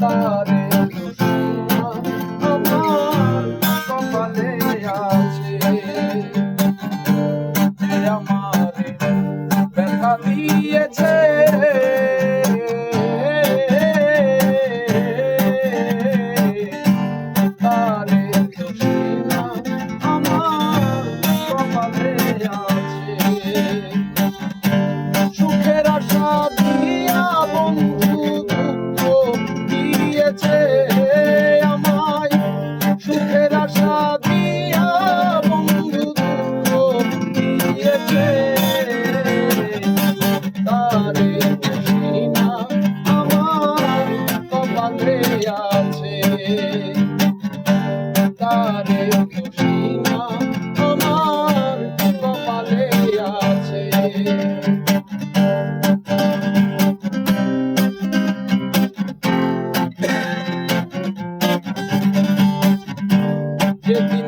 তারে আমার কপালে আছে। আমার ব্যথা দিয়েছে। সুখের আশা তারে খুশিমা আমার কপালে আছে যেদিন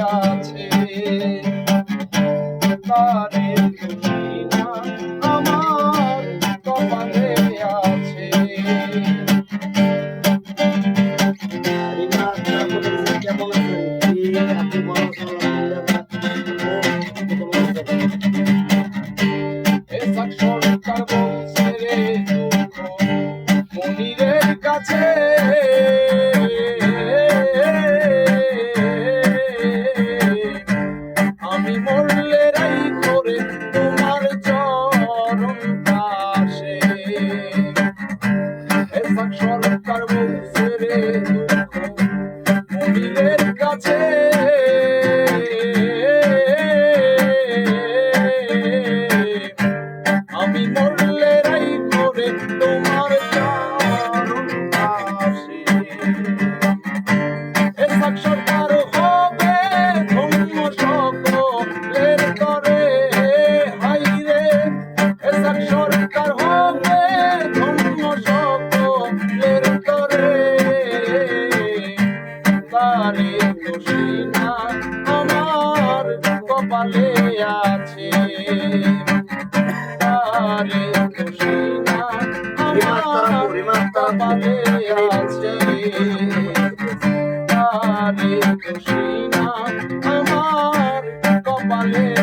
আছে। তার কপালে আছে। তারে খুশি না আমার কপালে আছে। তারে খুশি না আমার কপালে